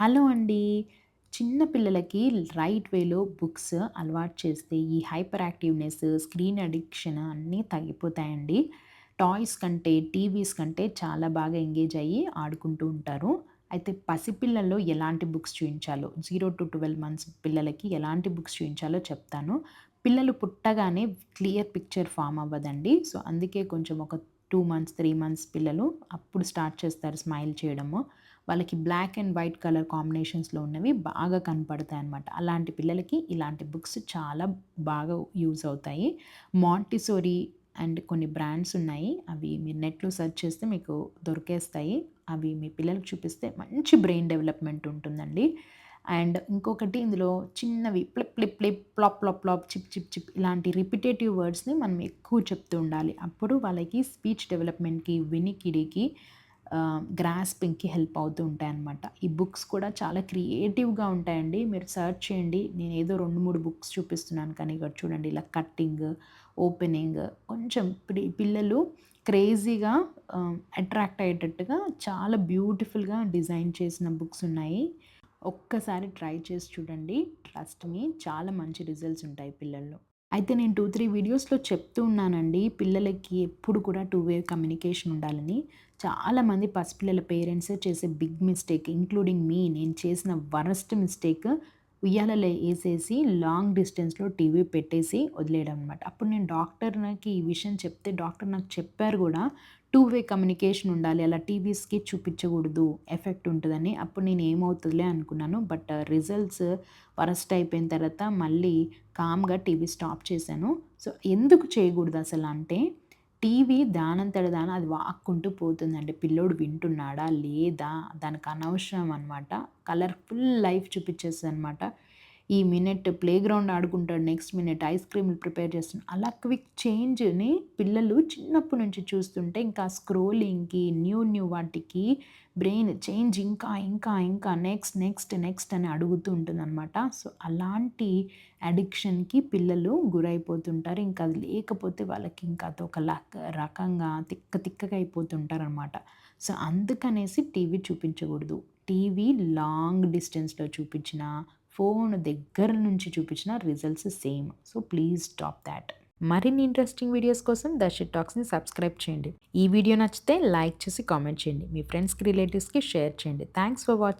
Hello అండి. చిన్న పిల్లలకి రైట్ వేలో బుక్స్ అలవాటు చేస్తే ఈ హైపర్ యాక్టివ్‌నెస్, స్క్రీన్ అడిక్షన్ అన్నీ తగ్గిపోతాయండి. టాయ్స్ కంటే, టీవీస్ కంటే చాలా బాగా ఎంగేజ్ అయ్యి ఆడుకుంటూ ఉంటారు. అయితే పసిపిల్లల్లో ఎలాంటి బుక్స్ చూపించాలో జీరో టు ట్వెల్వ్ మంత్స్ పిల్లలకి ఎలాంటి బుక్స్ చూపించాలో చెప్తాను. పిల్లలు పుట్టగానే క్లియర్ పిక్చర్ ఫార్మ్ అవ్వదండి. సో, అందుకే కొంచెం ఒక టూ మంత్స్, త్రీ మంత్స్ పిల్లలు అప్పుడు స్టార్ట్ చేస్తారు స్మైల్ చేయడము. వాళ్ళకి బ్లాక్ అండ్ వైట్ కలర్ కాంబినేషన్స్‌లో ఉన్నవి బాగా కనపడతాయి అనమాట అలాంటి పిల్లలకి ఇలాంటి బుక్స్ చాలా బాగా యూజ్ అవుతాయి. మాంటిసోరీ అండ్ కొన్ని బ్రాండ్స్ ఉన్నాయి. అవి మీరు నెట్‌లో సెర్చ్ చేస్తే మీకు దొరికేస్తాయి. అవి మీ పిల్లలకు చూపిస్తే మంచి బ్రెయిన్ డెవలప్‌మెంట్ ఉంటుందండి. అండ్ ఇంకొకటి ఇందులో చిన్నవి plip plip plip, plop plop plop, chip chip chip repetitive repetitive వర్డ్స్‌ని మనం ఎక్కువ చెప్తూ ఉండాలి. అప్పుడు వాళ్ళకి స్పీచ్ డెవలప్‌మెంట్‌కి, వినికిడికి గ్రాస్పింగ్‌కి హెల్ప్ అవుతూ ఉంటాయన్నమాట. ఈ బుక్స్ కూడా చాలా క్రియేటివ్‌గా ఉంటాయండి. మీరు సెర్చ్ చేయండి. నేను ఏదో రెండు మూడు బుక్స్ చూపిస్తున్నాను కానీ ఇక్కడ చూడండి ఇలా కట్టింగ్, ఓపెనింగ్ కొంచెం పిల్లలు క్రేజీగా అట్రాక్ట్ అయ్యేటట్టుగా చాలా బ్యూటిఫుల్‌గా డిజైన్ చేసిన బుక్స్ ఉన్నాయి. ఒక్కసారి ట్రై చేసి చూడండి. ట్రస్ట్ మీ చాలా మంచి రిజల్ట్స్ ఉంటాయి పిల్లల్లో. అయితే నేను 2, 3 వీడియోస్‌లో చెప్తూ ఉన్నానండి. పిల్లలకి ఎప్పుడు కూడా టూ వే కమ్యూనికేషన్ ఉండాలని. చాలామంది పసిపిల్లల పేరెంట్స్ చేసే బిగ్ మిస్టేక్ ఇంక్లూడింగ్ మీ నేను చేసిన వరస్ట్ మిస్టేక్ ఉయ్యాలలో వేసేసి లాంగ్ డిస్టెన్స్‌లో టీవీ పెట్టేసి వదిలేయడం అనమాట. అప్పుడు నేను డాక్టర్‌కి ఈ విషయం చెప్తే డాక్టర్ నాకు చెప్పారు కూడా టూ వే కమ్యూనికేషన్ ఉండాలి. అలా టీవీస్‌కి చూపించకూడదు. ఎఫెక్ట్ ఉంటుందని అప్పుడు నేను ఏమవుతుందిలే అనుకున్నాను. బట్ రిజల్ట్స్ వరస్ట్ అయిపోయిన తర్వాత మళ్ళీ కామ్‌గా టీవీ స్టాప్ చేశాను. సో, ఎందుకు చేయకూడదు అసలు అంటే టీవీ దానంతట దాన అది వాక్కుంటూ పోతుందండి. పిల్లోడు వింటున్నాడా? లేదా? దానికి అనవసరం అనమాట. కలర్‌ఫుల్ లైఫ్ చూపించేస్తదనమాట. ఈ మినిట్ ప్లే గ్రౌండ్ ఆడుకుంటాడు. నెక్స్ట్ మినిట్ ఐస్ క్రీమ్‌లు ప్రిపేర్ చేస్తున్నాడు. అలా క్విక్ చేంజ్‌ని పిల్లలు చిన్నప్పటి నుంచి చూస్తుంటే ఇంకా స్క్రోలింగ్‌కి, న్యూ న్యూ వాటికి బ్రెయిన్ చేంజ్ ఇంకా, ఇంకా, ఇంకా నెక్స్ట్, నెక్స్ట్, నెక్స్ట్ అని అడుగుతూ ఉంటుంది అనమాట సో, అలాంటి అడిక్షన్‌కి పిల్లలు గురైపోతుంటారు. ఇంకా అది లేకపోతే వాళ్ళకి ఇంకా అదొక లక్ రకంగా తిక్క తిక్కగా అయిపోతుంటారనమాట. సో, అందుకనేసి టీవీ చూపించకూడదు. టీవీ లాంగ్ డిస్టెన్స్‌లో చూపించినా, ఫోన్ దగ్గర నుంచి చూపించిన results same. So, please stop that మరిన్ని ఇంట్రెస్టింగ్ వీడియోస్ కోసం దర్శిత్ టాక్స్‌ని సబ్స్క్రైబ్ చేయండి. ఈ వీడియో నచ్చితే లైక్ చేసి కామెంట్ చేయండి. మీ ఫ్రెండ్స్‌కి, రిలేటివ్స్‌కి షేర్ చేయండి. Thanks for watching.